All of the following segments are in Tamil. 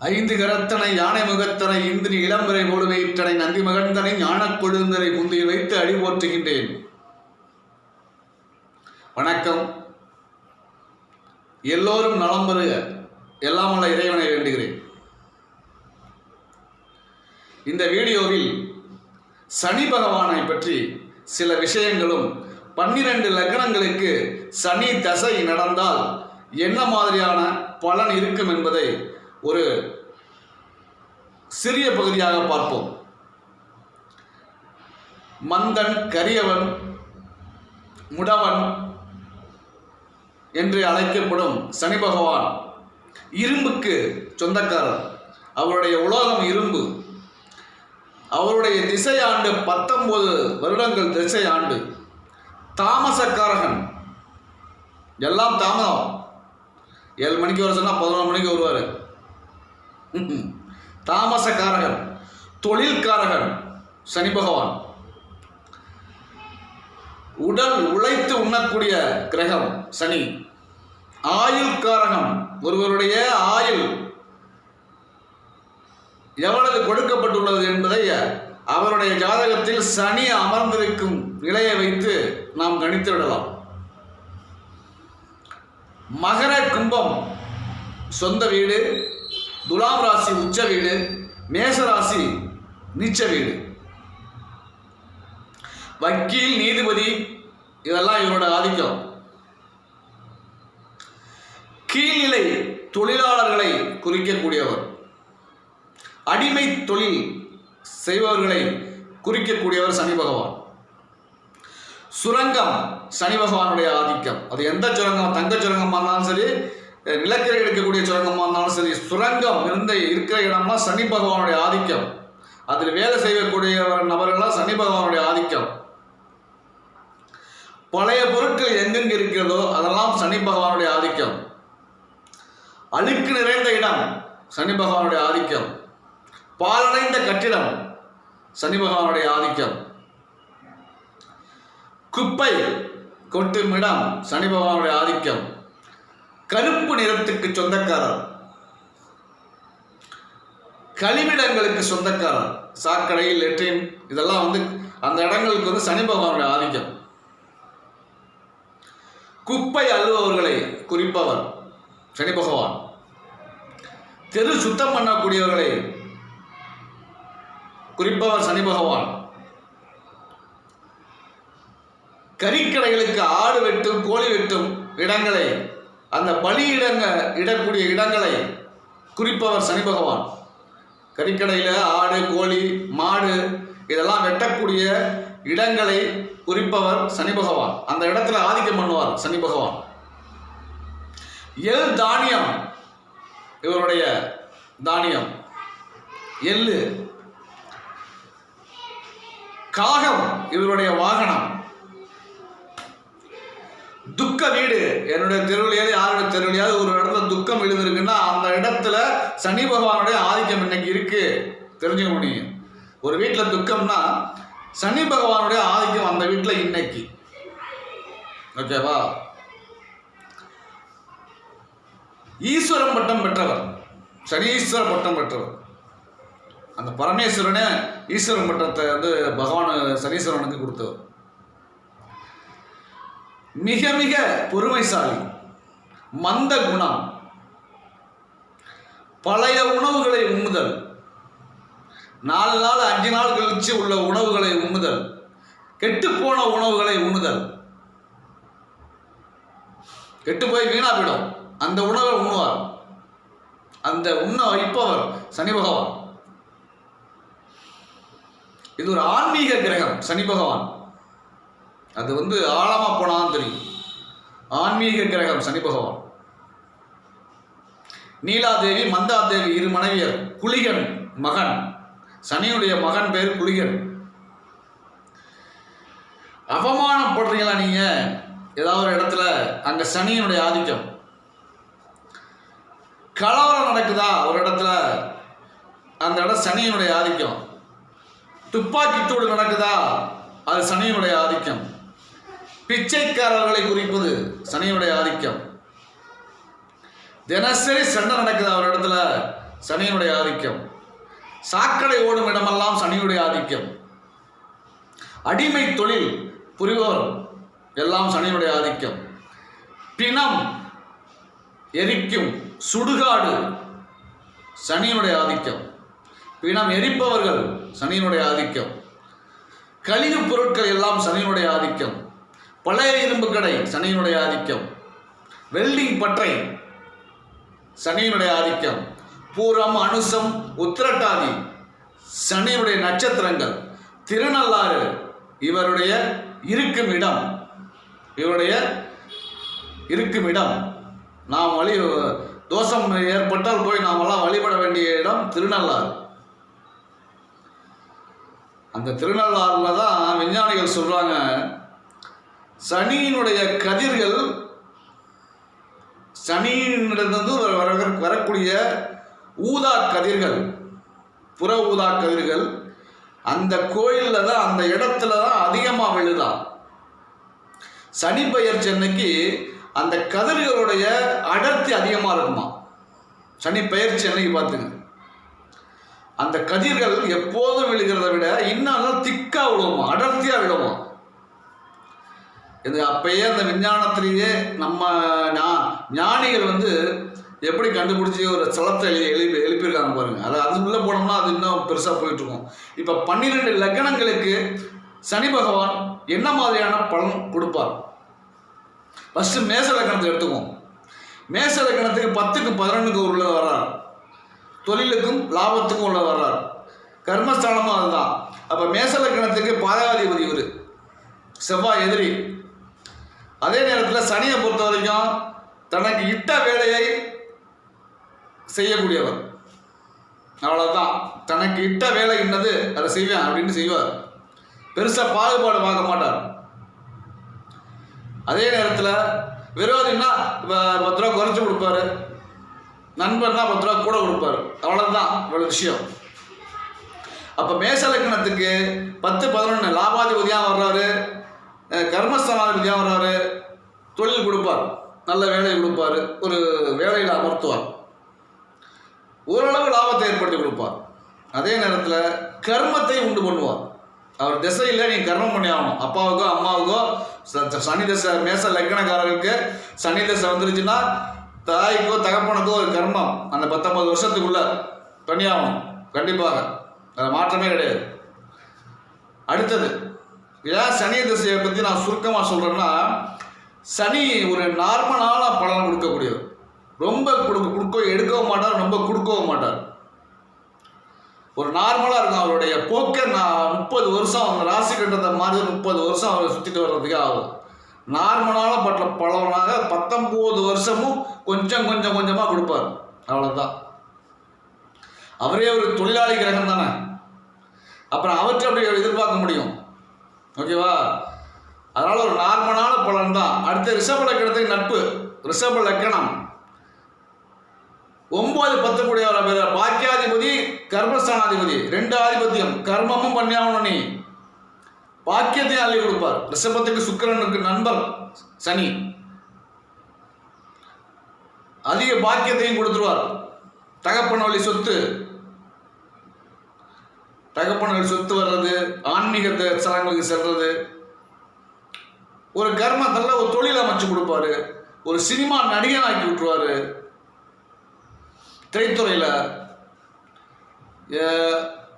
ஐந்து கரத்தனை யானை முகத்தனை இந்திரி இளம்பரை போடுவையிட்டனை நந்தி மகந்தனை ஞானக் கொழுந்தனை முந்தையில் வைத்து அடி போற்றுகின்றேன். வணக்கம். எல்லோரும் நலம் பெறுக எல்லாம் உள்ள இறைவனை வேண்டுகிறேன். இந்த வீடியோவில் சனி பகவானை பற்றி சில விஷயங்களும் பன்னிரண்டு லக்னங்களுக்கு சனி தசை நடந்தால் என்ன மாதிரியான பலன் இருக்கும் என்பதை ஒரு சிறிய பகுதியாக பார்ப்போம். மந்தன் கரியவன் முடவன் என்று அழைக்கப்படும் சனி பகவான் இரும்புக்கு சொந்தக்காரர். அவருடைய உலோகம் இரும்பு. அவருடைய திசை ஆண்டு பத்தொன்பது வருடங்கள் திசை ஆண்டு தாமசக்காரகன். எல்லாம் தாமதம். ஏழு மணிக்கு வர சொன்னால் பதினொரு மணிக்கு வருவார். தாமசக்காரகன் தொழில்காரகன் சனி பகவான். உடல் உழைத்து உண்ணக்கூடிய கிரகம் சனி. ஆயுள் காரகம் ஒருவருடைய ஆயுள் எவ்வளவு கொடுக்கப்பட்டுள்ளது என்பதை அவருடைய ஜாதகத்தில் சனி அமர்ந்திருக்கும் நிலையை வைத்து நாம் கணித்து விடலாம் மகர கும்பம் சொந்த வீடு துலாம் ராசி உச்ச வீடு மேச ராசி நீச்ச வீடு. வக்கீல் நீதிபதி இதெல்லாம் இவரோட ஆதிக்கம். கீழ்நிலை தொழிலாளர்களை குறிக்கக்கூடியவர். அடிமை தொழில் செய்பவர்களை குறிக்கக்கூடியவர் சனி பகவான். சுரங்கம் சனி பகவானுடைய ஆதிக்கம். அது எந்த சுரங்கம் தங்க சுரங்கமாக இருந்தாலும் சரி நிலக்கரி எடுக்கக்கூடிய சுரங்கமாக இருந்தாலும் சரி சுரங்கம் இருந்த இருக்கிற இடம்னா சனி பகவானுடைய ஆதிக்கம். அதில் வேலை செய்யக்கூடிய நபர்கள்லாம் சனி பகவானுடைய ஆதிக்கம். பழைய பொருட்கள் எங்கெங்க இருக்கிறதோ அதெல்லாம் சனி பகவானுடைய ஆதிக்கம். அழுக்கு நிறைந்த இடம் சனி பகவானுடைய ஆதிக்கம். பாலடைந்த கட்டிடம் சனி பகவானுடைய ஆதிக்கம். குப்பை கொட்டும் இடம் சனி பகவானுடைய ஆதிக்கம். கருப்பு நிறத்துக்கு சொந்தக்காரர். கழிவிடங்களுக்கு சொந்தக்காரர். சாக்கடை லெட்ரின் இதெல்லாம் வந்து அந்த இடங்களுக்கு வந்து சனி பகவானுடைய ஆதிக்கம். குப்பை அழுபவர்களை குறிப்பவர் சனி பகவான். தெரு சுத்தம் பண்ணக்கூடியவர்களை குறிப்பவர் சனி பகவான். கறிக்கடைகளுக்கு ஆடு வெட்டும் கோழி வெட்டும் இடங்களை அந்த பலியிடங்க இடக்கூடிய இடங்களை குறிப்பவர் சனி பகவான். கறிக்கடையில் ஆடு கோழி மாடு இதெல்லாம் வெட்டக்கூடிய இடங்களை குறிப்பவர் சனி பகவான். அந்த இடத்துல ஆதிக்கம் பண்ணுவார் சனி பகவான். எல் தானியம் இவருடைய தானியம். எள்ளு. காகம் இவருடைய வாகனம். துக்க வீடு. என்னுடைய தெருவிலையாவது யாருடைய தெருவிலையாவது ஒரு இடத்துல துக்கம் எழுந்திருக்குன்னா அந்த இடத்துல சனி பகவானுடைய ஆதிக்கம் இன்னைக்கு இருக்கு. தெரிஞ்சுக்க முடியும். ஒரு வீட்டில் துக்கம்னா சனி பகவானுடைய ஆதிக்கம் அந்த வீட்டில் இன்னைக்கு. ஓகேவா ஈஸ்வரன் பட்டம் பெற்றவர். சனீஸ்வர பட்டம் பெற்றவர். அந்த பரமேஸ்வரனே ஈஸ்வரன் பட்டத்தை வந்து பகவான் சனீஸ்வரனுக்கு கொடுத்தவர். மிக மிக பொறுமைசாலி மந்த குணம். பழைய உணவுகளை உண்ணுதல். நாலு நாள் அஞ்சு நாள் கழிச்சு உள்ள உணவுகளை உண்ணுதல். கெட்டுப்போன உணவுகளை உண்ணுதல். கெட்டு போய் வீணா போயிடும். அந்த உணவை உண்ணுவார். அந்த உண்ண வைப்பவர் சனி பகவான். இது ஒரு ஆன்மீக கிரகம் சனி பகவான். அது வந்து ஆழமாக போனாதான் தெரியும். ஆன்மீக கிரகம் சனி பகவான். நீலாதேவி மந்தாதேவி இரு மனைவியர் குளிகன் மகன். சனியுடைய மகன் பேர் குளிகன். அவமானப்படுறீங்களா நீங்க? ஏதாவது ஒரு இடத்துல அங்க சனியினுடைய ஆதிக்கம். கலவரம் நடக்குதா? ஒரு இடத்துல அந்த இடம் சனியினுடைய ஆதிக்கம். துப்பாக்கி தூடு நடக்குதா? அது சனியினுடைய ஆதிக்கம். பிச்சைக்காரர்களை குறிப்பது சனியுடைய ஆதிக்கம். தினசரி சண்டை நடக்குது அவர் இடத்துல சனியினுடைய ஆதிக்கம். சாக்கடை ஓடும் இடமெல்லாம் சனியுடைய ஆதிக்கம். அடிமை தொழில் புரிபவர் எல்லாம் சனியுடைய ஆதிக்கம். பிணம் எரிக்கும் சுடுகாடு சனியினுடைய ஆதிக்கம். பிணம் எரிப்பவர்கள் சனியினுடைய ஆதிக்கம். கழிவுப் பொருட்கள் எல்லாம் சனியினுடைய ஆதிக்கம். பழைய இரும்பு கடை சனியினுடைய ஆதிக்கம். வெல்டிங் பற்றை சனியினுடைய ஆதிக்கம். பூரம் அனுசம் உத்திரட்டாதி சனியுடைய நட்சத்திரங்கள். திருநள்ளாறு இவருடைய இருக்கும் இடம். இவருடைய இருக்கும் இடம். நாம் வழி தோஷம் ஏற்பட்டால் போய் நாமெல்லாம் வழிபட வேண்டிய இடம் திருநள்ளாறு. அந்த திருநள்ளாறுல தான் விஞ்ஞானிகள் சொல்கிறாங்க சனியினுடைய கதிர்கள் சனியினிடமிருந்து வர- வர- வரக்கூடிய ஊதா கதிர்கள் புற ஊதா கதிர்கள் அந்த கோயிலில் தான் அந்த இடத்துல தான் அதிகமாக விழுதா? சனி பெயர்ச்சி அன்னைக்கு அந்த கதிர்களுடைய அடர்த்தி அதிகமாக இருக்குமா? சனி பெயர்ச்சி அன்னைக்கு பார்த்துங்க. அந்த கதிர்கள் எப்போதும் விழுகிறத விட இன்னும் திக்காக விழுவோம்? அடர்த்தியாக விழுவோம்? இது அப்பயே அந்த விஞ்ஞானத்திலேயே நம்ம ஞானிகள் வந்து எப்படி கண்டுபிடிச்சி ஒரு ஸ்தலத்தை எழுதி எழுப்பி எழுப்பியிருக்காங்க பாருங்க. அது அது உள்ளே போனோம்னா அது இன்னும் பெருசாக போயிட்டு இருக்கும் இப்போ பன்னிரெண்டு லக்னங்களுக்கு சனி பகவான் என்ன மாதிரியான பலன் கொடுப்பார்? ஃபஸ்ட்டு மேச லக்னத்தை எடுத்துக்குவோம். மேச லக்னத்துக்கு பத்துக்கு பதினொன்றுக்கு உள்ள வர்றார். தொழிலுக்கும் லாபத்துக்கும் உள்ள வர்றார். கர்மஸ்தானமும் அதுதான். அப்போ மேச லக்னத்துக்கு பாதகாதிபதி இவர். செவ்வாய் எதிரி. அதே நேரத்தில் சனியை பொறுத்த வரைக்கும் தனக்கு இட்ட வேலையை செய்யக்கூடியவர். அவ்வளோதான் தனக்கு இட்ட வேலை என்னது? அதை செய்வேன் அப்படின்னு செய்வார். பெருசாக பாகுபாடு பார்க்க மாட்டார். அதே நேரத்தில் விரோதின்னா இப்போ பத்து ரூபா குறைச்சி கொடுப்பாரு. நண்பர்னா பத்து ரூபா கூட கொடுப்பாரு. அவ்வளோதான் இவ்வளோ விஷயம். அப்போ மேசலக்னத்துக்கு பத்து பதினொன்று லாபாதிபதியாக வர்றாரு. கர்மஸ்தானாதிபதியாக வர்றாரு தொழில் கொடுப்பார். நல்ல வேலையை கொடுப்பார். ஒரு வேலையில் அமர்த்துவார். ஓரளவு லாபத்தை ஏற்படுத்தி கொடுப்பார். அதே நேரத்தில் கர்மத்தை உண்டு பண்ணுவார். அவர் திசையில் நீ கர்மம் பண்ணி ஆகணும். அப்பாவுக்கோ அம்மாவுக்கோ சனி தசை மேச லக்னக்காரருக்கு சனி தசை வந்துருச்சுன்னா தாய்க்கோ தகப்பனுக்கோ ஒரு கர்மம். அந்த பத்தொன்பது வருஷத்துக்குள்ள பண்ணி ஆகணும் கண்டிப்பாக. அதில் மாற்றமே கிடையாது. அடுத்தது ஏன் சனி திசையை பற்றி நான் சுருக்கமாக சொல்கிறேன்னா சனி ஒரு நார்மலான பலனை கொடுக்கக்கூடியது ரொம்ப கொடுக்க கொடுக்க எடுக்கவும் மாட்டார் ரொம்ப கொடுக்கவும் மாட்டார். ஒரு நார்மலாக இருக்கும் அவருடைய போக்கை நான் முப்பது வருஷம் அவங்க ராசி கட்டத்தை மாதிரி முப்பது வருஷம் அவரை சுற்றிட்டு வர்றதுக்கே ஆகும். நார்மலான பட்ட பலவனாக பத்தொம்போது வருஷமும் கொஞ்சம் கொஞ்சம் கொஞ்சமாக கொடுப்பார். அவ்வளோதான் அவரே ஒரு தொழிலாளி கிரகம் தானே. அப்புறம் அவற்றை அப்படி எதிர்பார்க்க முடியும்? ஓகேவா? அதனால ஒரு நார்மலான பலன் தான் அடுத்து ரிஷப லக்கணத்துக்கு நட்பு. ரிஷப லக்கணம் ஒன்பது பத்து கூடியவர பேர். பாக்கியாதிபதி கர்மஸ்தானாதிபதி. ரெண்டு ஆதிபத்தியம். கர்மமும் பண்ணியாகணும் நீ. பாக்கியத்தையும் அள்ளி கொடுப்பார். ரிஷபத்துக்கு சுக்கிரனுக்கு நண்பர் சனி. அதிக பாக்கியத்தையும் கொடுத்துருவார். தகப்பன் வழி சொத்து. தகப்பன் சொத்து வர்றது ஆன்மீக த- ஸ்தலங்களுக்கு செல்றது. ஒரு கர்மத்தில் ஒரு தொழில் அமைச்சு கொடுப்பாரு. ஒரு சினிமா நடிகன் ஆக்கி விட்டுருவாரு. திரைத்துறையில்.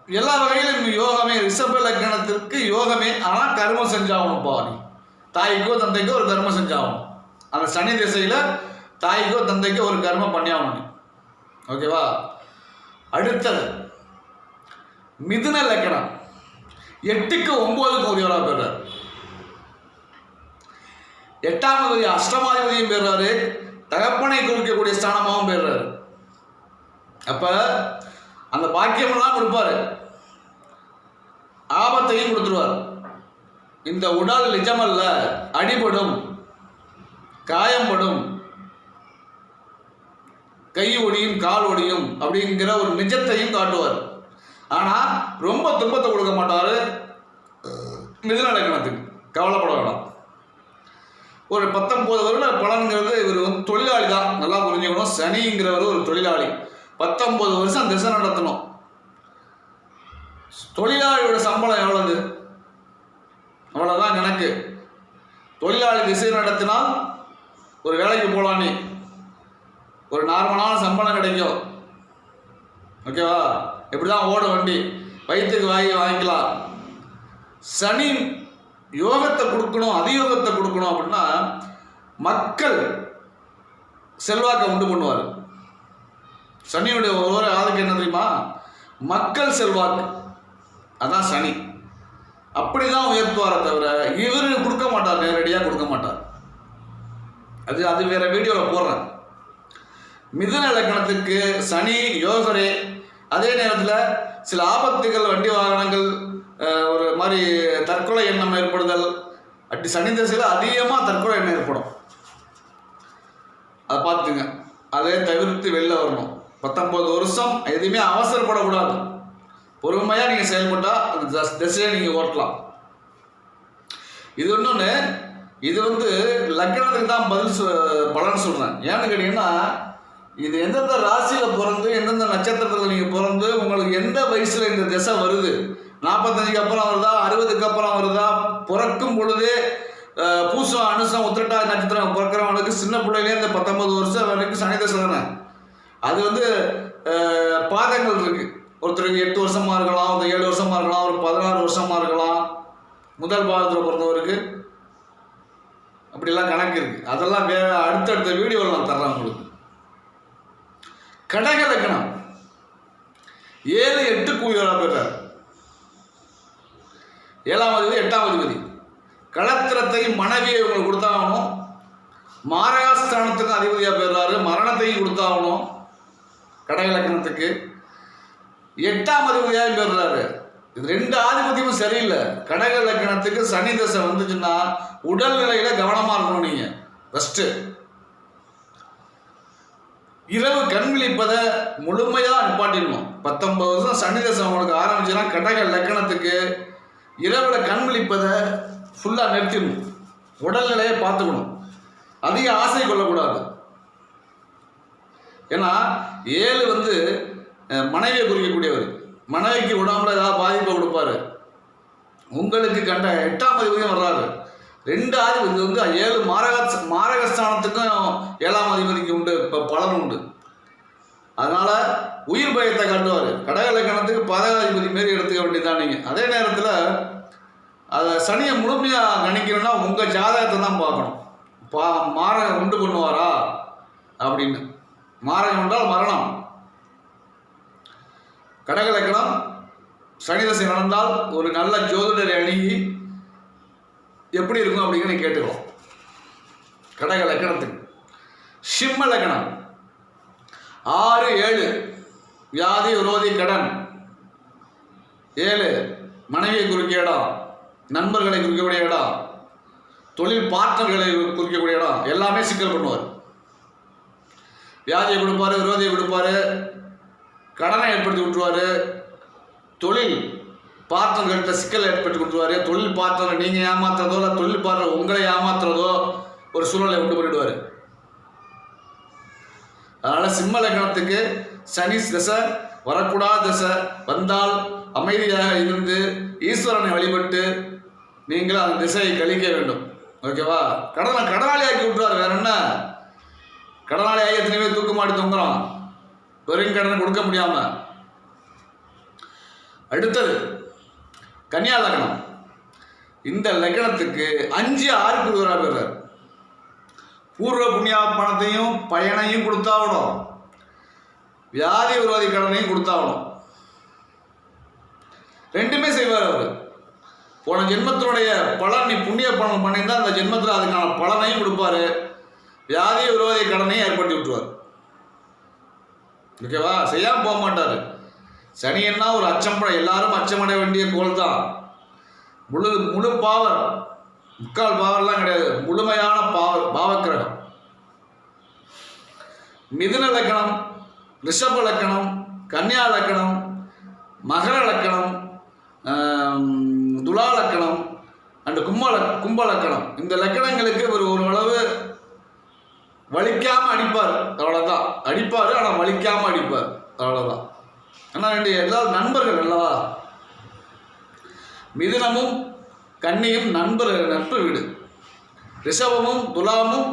எல்லா வகையிலும் யோகமே ரிஷப லக்னத்திற்கு யோகமே. ஆனால் கர்மம் செஞ்சாகணும்ப்பா நீ தாய்க்கோ தந்தைக்கோ ஒரு கர்மம் செஞ்சாகணும். அந்த சனி திசையில் தாய்க்கோ தந்தைக்கோ ஒரு கர்மம் பண்ணியாகணும். நீ ஓகேவா? அடுத்தது மிதுன லக்கணம். எட்டுக்கு ஒன்பதுக்கு உரியவராக பெறார் எட்டாம் அதிபதி அஷ்டமாதிபதியும் பெறாரு தகப்பனை குறிக்கக்கூடிய ஸ்தானமாகவும் பெறாரு அப்ப அந்த பாக்கியமெல்லாம் கொடுப்பாரு. ஆபத்தையும் கொடுத்துருவார். இந்த உடல் நிஜமல்ல. அடிபடும். காயம்படும். கை ஒடியும் கால் ஒடியும் அப்படிங்கிற ஒரு நிஜத்தையும் காட்டுவார். ஆனா ரொம்ப துன்பத்தை கொடுக்க மாட்டாரு. மிதுன லக்னத்துக்கு கவலைப்பட வேணாம். ஒரு பத்தொன்பது வருட பலன்கிறது இவர் வந்து தொழிலாளி தான். நல்லா புரிஞ்சுக்கணும். சனிங்கிறவர் ஒரு தொழிலாளி. பத்தொன்பது வருஷம் திசை நடத்தணும். தொழிலாளியோட சம்பளம் எவ்வளவு? அவ்வளோதான் கணக்கு. தொழிலாளி திசை நடத்தினால் ஒரு வேலைக்கு போகலாம் நீ. ஒரு நார்மலான சம்பளம் கிடைக்கும். ஓகேவா? இப்படி தான் ஓடும் வண்டி. வயிற்றுக்கு வாங்கி வாங்கிக்கலாம். சனி யோகத்தை கொடுக்கணும் அதியோகத்தை கொடுக்கணும் அப்படின்னா மக்கள் செல்வாக்கை உண்டு பண்ணுவார். சனியுடைய ஒவ்வொரு ஆளுக்கு என்ன தெரியுமா? மக்கள் செல்வாக்கு. அதான் சனி. அப்படி தான் உயர்த்துவாரே தவிர இவர் கொடுக்க மாட்டார் நேரடியாக கொடுக்க மாட்டார். அது அது வேற வீடியோவில் போடுறேன். மிதுன இலக்கணத்துக்கு சனி யோகரே அதே நேரத்தில் சில ஆபத்துகள் வண்டி வாகனங்கள் ஒரு மாதிரி தற்கொலை எண்ணம் ஏற்படுதல் அப்படி சனி திசையில் அதிகமாக தற்கொலை எண்ணம் ஏற்படும். அதை பார்த்துங்க அதை தவிர்த்து வெளில வரணும். பத்தொம்பது வருஷம் எதுவுமே அவசரப்படக்கூடாது. பொறுமையாக நீங்கள் செயல்பட்டால் அந்த தஸ் திசையை நீங்கள் ஓட்டலாம். இது இன்னொன்று இது வந்து லக்னத்துக்கு தான் பதில் பலன் சொல்கிறேன் ஏன்னு கேட்டிங்கன்னா இது எந்தெந்த ராசியில் பிறந்து எந்தெந்த நட்சத்திரத்தில் நீங்கள் பிறந்து உங்களுக்கு எந்த வயசில் இந்த திசை வருது? நாற்பத்தஞ்சுக்கு அப்புறம் வருதா? அறுபதுக்கு அப்புறம் வருதா? பிறக்கும் பொழுதே பூசம் அனுசம் உத்திரட்டா நட்சத்திரம் பிறக்கிறவங்களுக்கு சின்ன பிள்ளையிலே இந்த பத்தொன்பது வருஷம் வரைக்கும் சனி தசை தானே? அது வந்து பாதங்கள் இருக்கு. ஒருத்தருக்கு எட்டு வருஷமா இருக்கலாம் ஒரு ஏழு வருஷமா இருக்கலாம் ஒரு பதினாறு வருஷமா இருக்கலாம். முதல் பாதத்தில் பிறந்தவருக்கு அப்படிலாம் கணக்கு இருக்கு. அதெல்லாம் வே அடுத்தடுத்த வீடியோவில் நான் தர்றேன் உங்களுக்கு. கடக லக்னம் ஏழு எட்டு கூலியோரா பெறார் ஏழாம் அதிபதி எட்டாம் அதிபதி. களத்திரத்தையும் மனைவியை இவங்களுக்கு கொடுத்தாகணும். மாரகாஸ்தானத்துக்கும் அதிபதியாக பெறாரு மரணத்தையும் கொடுத்தாகணும். கடக லக்னத்துக்கு எட்டாம் அதிபதியாக பெறுறாரு இது ரெண்டு ஆதிபத்தியமும் சரியில்லை. கடக லக்கணத்துக்கு சனி தசை வந்துச்சுன்னா உடல்நிலையில் கவனமாக இருக்கணும் நீங்கள் ஃபஸ்ட்டு இரவு கண் விழிப்பதை முழுமையாக நிப்பாட்டிடணும். பத்தொன்பது வருஷம் சனி தசை உங்களுக்கு ஆரம்பிச்சுன்னா கடக லக்கணத்துக்கு இரவில் கண் விழிப்பதை ஃபுல்லாக நிறுத்திடணும். உடல்நிலையை பார்த்துக்கணும். அதிக ஆசை கொள்ளக்கூடாது. ஏன்னா ஏழு வந்து மனைவியை குறிக்கக்கூடியவர். மனைவிக்கு விடாமல் ஏதாவது பாதிப்பை கொடுப்பாரு. உங்களுக்கு கண்ட எட்டாம் அதிபதியும் வர்றாரு. ரெண்டாவது இது வந்து ஏழு மாரக மாரகஸ்தானத்துக்கும் ஏழாம் அதிபதிக்கு உண்டு இப்போ பலன் உண்டு. அதனால உயிர் பயத்தை காட்டுவார். கடக லக்கணத்துக்கு பதகாதிபதி மாரி எடுத்துக்க வேண்டியதான் நீங்கள் அதே நேரத்தில் அதை சனியை முழுமையாக கணிக்கணும்னா உங்கள் ஜாதகத்தை தான் பார்க்கணும். பா மாரகம் உண்டு பண்ணுவாரா? அப்படின்னு. மாரகம் என்றால் மரணம். கடக லக்கணம் சனி தசை நடந்தால் ஒரு நல்ல ஜோதிடரை அணுகி எப்படி இருக்கும் அப்படிங்கிற கேட்டுக்கலாம் கடக லக்கணத்துக்கு. சிம்ம லக்கணம். ஆறு ஏழு. வியாதி விரோதி கடன். ஏழு. மனைவியை குறிக்க இடம். நண்பர்களை குறிக்கக்கூடிய இடம். தொழில் பார்ட்னர்களை குறிக்கக்கூடிய இடம். எல்லாமே சிக்கல் பண்ணுவார். வியாதியை கொடுப்பாரு விரோதியை கொடுப்பாரு. கடனை ஏற்படுத்தி விட்டுருவாரு. தொழில் பார்ட்னர்கள்ட்ட சிக்கல் ஏற்பட்டு கொடுத்துருவாரு தொழில் பார்ட்னர் நீங்கள் ஏமாத்துறதோ இல்லை தொழில் பார்ட்னர் உங்களை ஏமாத்துறதோ ஒரு சூழலை உண்டு பண்ணிடுவார். அதனால் சிம்ம லக்னத்துக்கு சனி திசை வரக்கூடாத திசை வந்தால் அமைதியாக இருந்து ஈஸ்வரனை வழிபட்டு நீங்கள் அந்த திசையை கழிக்க வேண்டும். ஓகேவா கடனை கடனாளியாக்கி விட்டுருவார் வேற என்ன? கடனாளியாக எத்தனை பேர் தூக்கு மாட்டி தொங்குறோம் வெறும் கடனை கொடுக்க முடியாமல் அடுத்தது கன்னியா லக்னம் இந்த லக்னத்துக்கு அஞ்சு ஆறு குருவராக பெறார் பூர்வ புண்ணியா பணத்தையும் பயனையும் கொடுத்தாகணும். வியாதி விரோதி கடனையும் கொடுத்தாகணும். ரெண்டுமே செய்வார் அவர். போன ஜென்மத்தினுடைய பலன் நீ புண்ணிய பலன் பண்ணியிருந்தால் அந்த ஜென்மத்தில் அதுக்கான பலனையும் கொடுப்பாரு. வியாதி விரோதி கடனையும் ஏற்படுத்தி விட்டுருவார். ஓகேவா? செய்யாமல் போக மாட்டார். சனியன்னா ஒரு அச்சம் எல்லாரும் அச்சமடைய வேண்டிய கோல் தான் முழு முழு பாவர். முக்கால் பாவர்லாம் கிடையாது. முழுமையான பாவர் பாவக்கிரகம். மிதுன லக்கணம் ரிஷப லக்கணம் கன்னியா லக்கணம் மகர லக்கணம் துலா லக்கணம் அண்டு கும்ப கும்ப லக்கணம். இந்த லக்கணங்களுக்கு இவர் ஓரளவு வலிக்காமல் அடிப்பார். அவ்வளோதான் அடிப்பார் ஆனால் வலிக்காமல் அடிப்பார். அவ்வளோதான் ஆனால் ரெண்டு எல்லா நண்பர்கள் அல்லவா? மிதுனமும் கன்னியும் நண்பர் நட்பு வீடு. ரிஷபமும் துலாமும்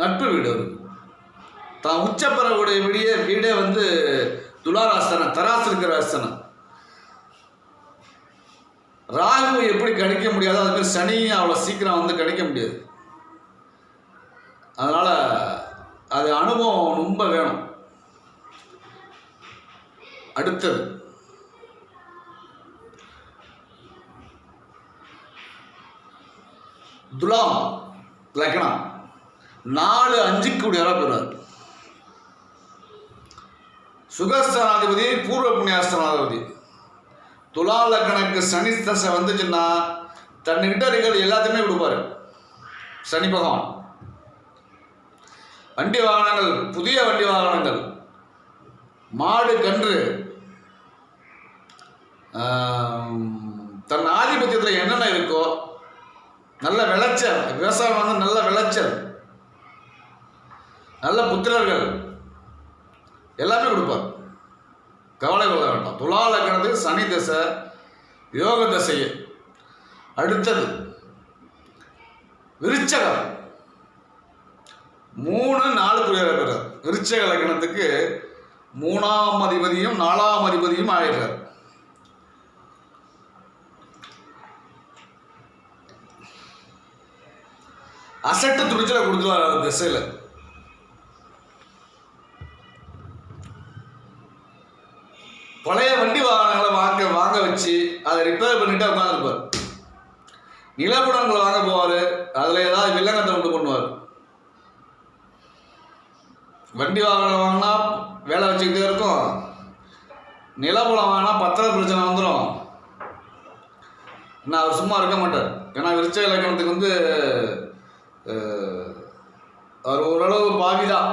நட்பு வீடு அவருக்கு. தான் உச்சப்பறவுடைய வீடிய வீடே வந்து துலாராசனம் தராசு இருக்கிற ராஸ்தனம் ராகு எப்படி கணிக்க முடியாதோ அது மாதிரி சனியும் அவ்வளோ சீக்கிரம் வந்து கணிக்க முடியாது. அதனால் அது அனுபவம் ரொம்ப வேணும். அடுத்தது. துலாம் லக்னம் நாலு அஞ்சுக்கு கூடியவராக பெறுவார் சுகஸ்தனாதிபதி பூர்வ புண்ணியாஸ்தனாதிபதி. துலா லக்னக்கு சனி தசை வந்துச்சுன்னா தன்னிட்ட இருக்கிறது எல்லாத்தையுமே கொடுப்பாரு. சனி பகவான். வண்டி வாகனங்கள் புதிய வண்டி வாகனங்கள். மாடு கன்று தன் ஆதிபத்தியத்தில் என்னென்ன இருக்கோ நல்ல விளைச்சல் விவசாயம் வந்து நல்ல விளைச்சல் நல்ல புத்திரர்கள் எல்லாமே கொடுப்பார். கவலை கொள்ள வேண்டாம். துலா லக்னத்துக்கு சனி தசை யோக தசை அடுத்தது விருச்சகம். மூணு நாலு குடியேற பெறார். விருச்சக லக்னத்துக்கு மூணாம் அதிபதியும் நாலாம் அதிபதியும் ஆயிடுறார். அசட்டு துணிச்சல கொடுக்கலாம் அந்த திசையில். பழைய வண்டி வாகனங்களை வாங்க வாங்க வச்சு அதை ரிப்பேர் பண்ணிட்டு உட்காந்துருப்பார் நிலப்படங்களை வாங்க போவார். அதில் ஏதாவது வில்லங்கத்தை உண்டு பண்ணுவார். வண்டி வாகனம் வாங்கினா வேலை வச்சுக்கிட்டே இருக்கும். நிலப்படம் வாங்கினா பத்திர பிரச்சனை வந்துடும் நான் அவர் சும்மா இருக்க மாட்டார். ஏன்னா விருச்ச இலக்கணத்துக்கு வந்து அவர் ஓரளவு பாவிதான்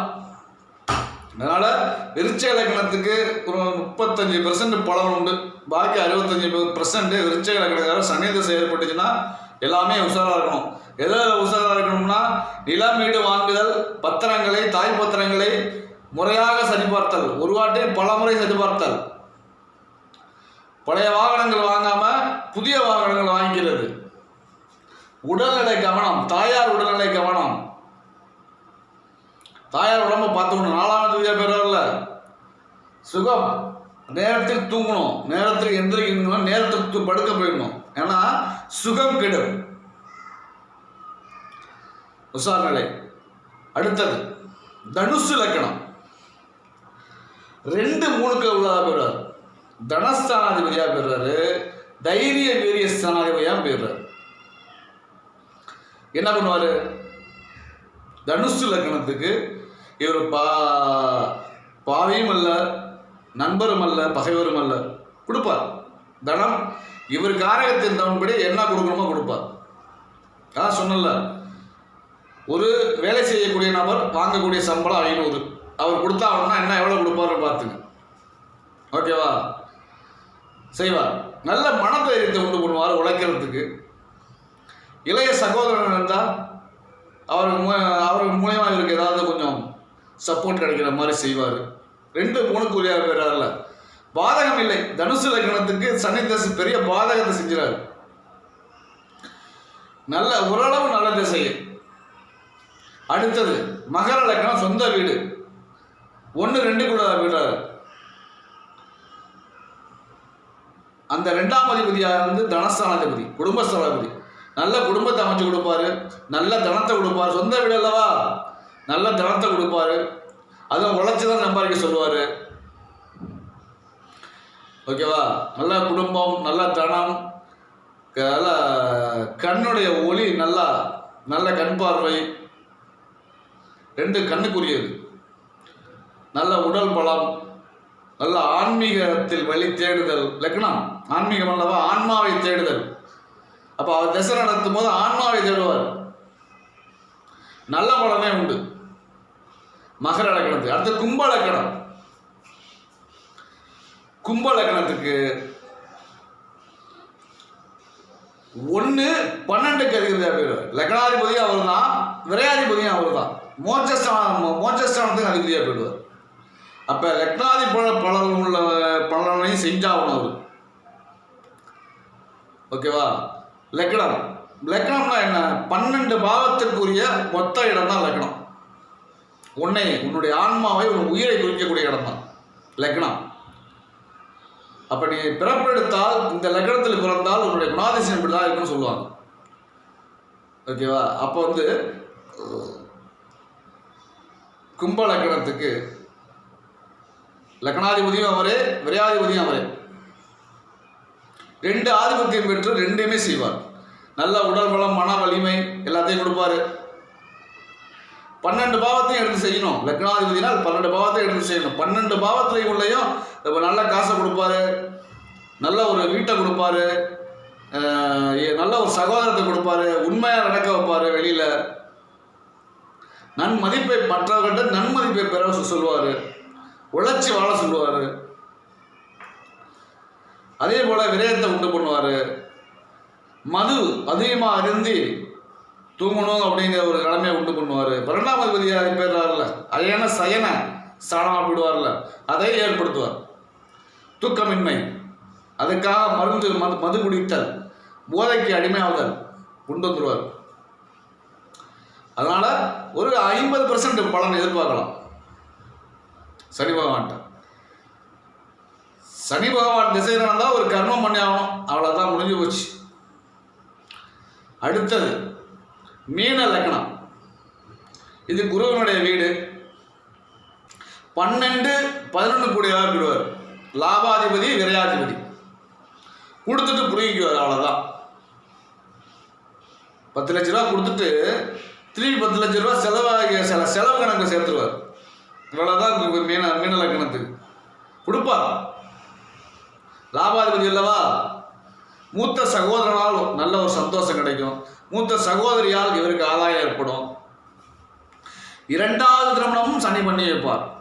அதனால் விருச்ச இலக்கணத்துக்கு ஒரு முப்பத்தஞ்சு பெர்சன்ட் பலன் உண்டு. பாக்கி அறுபத்தஞ்சு பெர்சன்ட் விருச்ச இலக்கணக்கார சனி தசை ஏற்பட்டுச்சுன்னா எல்லாமே உஷாராக இருக்கணும். எதில் உஷாராக இருக்கணும்னா நிலம் வீடு வாங்குதல் பத்திரங்களை தாய் பத்திரங்களை முறையாக சரிபார்த்தல். ஒரு வாட்டி பல முறை சரிபார்த்தல். பழைய வாகனங்கள் வாங்காம புதிய வாகனங்கள் வாங்கிக்கிறது. உடல்நிலை கவனம். தாயார் உடல்நிலை கவனம். தாயார் உடம்பு பார்த்துக்கணும். நாலாவது தேதியாக பெறல சுகம். நேரத்தில் தூங்கணும். நேரத்தில் எந்திரிக்கணும் நேரத்தில் தூ படுக்க போயிடணும். ஏன்னா சுகம் கெடும். உஷார் நிலை அடுத்தது தனுசு லக்கணம். ரெண்டு மூணுக்கு உள்ளதாக பெறார் தனஸ்தானாதிபதியாக பெறுறாரு தைரிய வீரிய ஸ்தானாதிபதியாக பெறுறாரு என்ன பண்ணுவாரு? தனுசு லக்னத்துக்கு இவர் பா பாவியும் அல்ல நண்பரும் அல்ல பகைவரும் அல்ல. கொடுப்பார். தனம் இவர் காரகத்தின் தவன்படி என்ன கொடுக்கணுமோ கொடுப்பார். அதான் சொன்னல ஒரு வேலை செய்யக்கூடிய நபர் வாங்கக்கூடிய சம்பளம் ஐநூறு. அவர் கொடுத்தா அவனா என்ன எவ்வளோ கொடுப்பாருன்னு பார்த்துங்க. ஓகேவா? செய்வார். நல்ல மனதைரியத்தை உண்டு பண்ணுவார் உழைக்கிறதுக்கு. இளைய சகோதரன் இருந்தால் அவருக்கு மூ அவருக்கு மூலயமா இவருக்கு ஏதாவது கொஞ்சம் சப்போர்ட் கிடைக்கிற மாதிரி செய்வார். ரெண்டு மூணுக்கு உரிய பெறாருல பாதகம் இல்லை. தனுசு லக்னத்துக்கு சனி தசை பெரிய பாதகத்தை செஞ்சுறாரு. நல்ல ஓரளவு நல்ல திசை அடுத்தது மகர லக்னம் சொந்த வீடு. ஒன்று ரெண்டு கூட விடுறாரு. அந்த ரெண்டாம் அதிபதியாக இருந்து தனஸ்தானாதிபதி குடும்பஸ்தானாதிபதி. நல்ல குடும்பத்தை அமைச்சு கொடுப்பாரு. நல்ல தனத்தை கொடுப்பாரு. சொந்த வீடு அல்லவா? நல்ல தனத்தை கொடுப்பாரு. அதை உழைச்சி தான் சம்பாதிக்க சொல்லுவார். ஓகேவா? நல்ல குடும்பம் நல்ல தனம் நல்ல கண்ணுடைய ஒளி நல்லா நல்ல கண் பார்வை. ரெண்டு கண்ணுக்குரியது. நல்ல உடல் பலம் நல்ல ஆன்மீகத்தில் வழி தேடுதல். லக்னம் ஆன்மீகம் அல்லவா? ஆன்மாவை தேடுதல். அப்போ அவர் தசை நடத்தும் போது ஆன்மாவை தேடுவார். நல்ல பலனே உண்டு. மகர லக்னத்துக்கு அடுத்து கும்ப லக்னம் கும்ப லக்னத்துக்கு ஒன்று பன்னெண்டுக்கு அதிபதியாக போயிடுவார் லக்னாதிபதியும் அவர் தான் விரையாதிபதியும் அவர் தான் மோட்சஸ்தானம் மோட்சஸ்தானத்துக்கு அதிபதியாக போயிடுவார். அப்போ லக்னாதி பல பலன் உள்ள பலனையும் செஞ்சாகணும் அவர். ஓகேவா? லக்னம். லக்னம்னா என்ன? பன்னெண்டு பாவத்திற்குரிய மொத்த இடம் தான் லக்னம். உன்னை உன்னுடைய ஆன்மாவை உன் உயிரை குறிக்கக்கூடிய இடம் தான் லக்னம். அப்போ நீ பிறப்பெடுத்தால் இந்த லக்னத்தில் பிறந்தால் உன்னுடைய குணாதிசயம் இப்படி தான் இருக்குன்னு சொல்லுவாங்க. ஓகேவா அப்போ வந்து கும்ப லக்னத்துக்கு லக்னாதிபதியும் அவரே விரையாதிபதியும் அவரே. ரெண்டு ஆதிபத்தியம் பெற்று ரெண்டுமே செய்வார். நல்ல உடல் பலம் மன வலிமை எல்லாத்தையும் கொடுப்பாரு. பன்னெண்டு பாவத்தையும் எடுத்து செய்யணும். லக்னாதிபதினா பன்னெண்டு பாவத்தையும் எடுத்து செய்யணும். பன்னெண்டு பாவத்திலையும் உள்ளேயும் இப்ப நல்ல காசை கொடுப்பாரு. நல்ல ஒரு வீட்டை கொடுப்பாரு. நல்ல ஒரு சகோதரத்தை கொடுப்பாரு. உண்மையாக நடக்க வைப்பாரு வெளியில. நன்மதிப்பை மற்றவர்கிட்ட நன்மதிப்பை பெற சொல்லுவார். உழைச்சி வாழ சொல்லுவார். அதே போல விரயத்தை உண்டு பண்ணுவார். மது அதிகமாக அருந்தி தூங்கணும் அப்படிங்கிற ஒரு கடமையை உண்டு பண்ணுவார். பன்னெண்டாம் அதிபதியாக பேர்றாருல அயன சயன ஸ்தானமாக போயிடுவார்ல அதை ஏற்படுத்துவார். தூக்கமின்மை அதுக்காக மருந்து மது மது குடித்தல் போதைக்கு அடிமையாகுதல் கொண்டு வந்துடுவார் அதனால் ஒரு ஐம்பது பர்சன்ட் பலன் எதிர்பார்க்கலாம். சரி பகவான்கிட்ட. சனி பகவான் திசை நடந்தால் ஒரு கர்மம் பண்ணி ஆகணும். அவ்வளோதான் முடிஞ்சு போச்சு. அடுத்தது மீன லக்னம் இது குருவனுடைய வீடு. பன்னெண்டு பதினொன்று கூடியதாக போயிடுவார் லாபாதிபதி விரையாதிபதி. கொடுத்துட்டு புரிங்கிக்குவார் அவ்வளோதான் பத்து லட்ச ரூபா கொடுத்துட்டு திருப்பி பத்து லட்ச ரூபா செலவாகிய சில செலவு கணக்கு சேர்த்துருவார். இவ்வளோதான் மீன மீன லக்னத்துக்கு கொடுப்பார். லாபாதிபதி அல்லவா மூத்த சகோதரனால் நல்ல ஒரு சந்தோஷம் கிடைக்கும். மூத்த சகோதரியால் இவருக்கு ஆதாயம் ஏற்படும். இரண்டாவது திருமணமும் சனி பண்ணி வைப்பார்.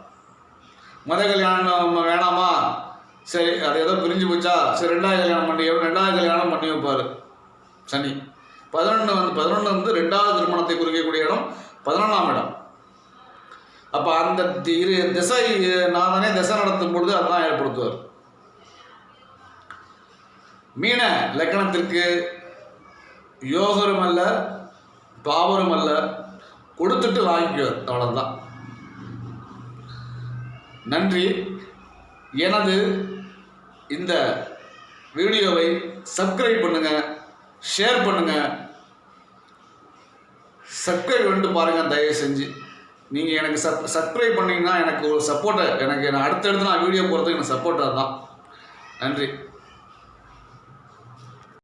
மத கல்யாணம் வேணாமா? சரி அது ஏதோ பிரிஞ்சு போச்சா? சரி ரெண்டாவது கல்யாணம் பண்ணி ரெண்டாவது கல்யாணம் பண்ணி வைப்பார் சனி. பதினொன்று வந்து பதினொன்று வந்து ரெண்டாவது திருமணத்தை குறிக்கக்கூடிய இடம் பதினொன்றாம் இடம். அப்போ அந்த தி- இரு திசை நான் தானே திசை நடத்தும் பொழுது அதுதான் ஏற்படுத்துவார். மீன லக்கணத்திற்கு யோகரும் அல்ல பாவரும் அல்ல கொடுத்துட்டு வாங்கிக்குவார் அவ்வளோதான் நன்றி. எனது இந்த வீடியோவை சப்ஸ்கிரைப் பண்ணுங்க ஷேர் பண்ணுங்க. சப்ஸ்கிரைப் பண்ணிட்டு பாருங்கள் தயவு செஞ்சு. நீங்கள் எனக்கு சப் சப்ஸ்கிரைப் பண்ணிங்கன்னா எனக்கு ஒரு சப்போர்ட்டை எனக்கு நான் அடுத்தடுத்து நான் வீடியோ போகிறதுக்கு எனக்கு சப்போர்ட்டாக தான். நன்றி.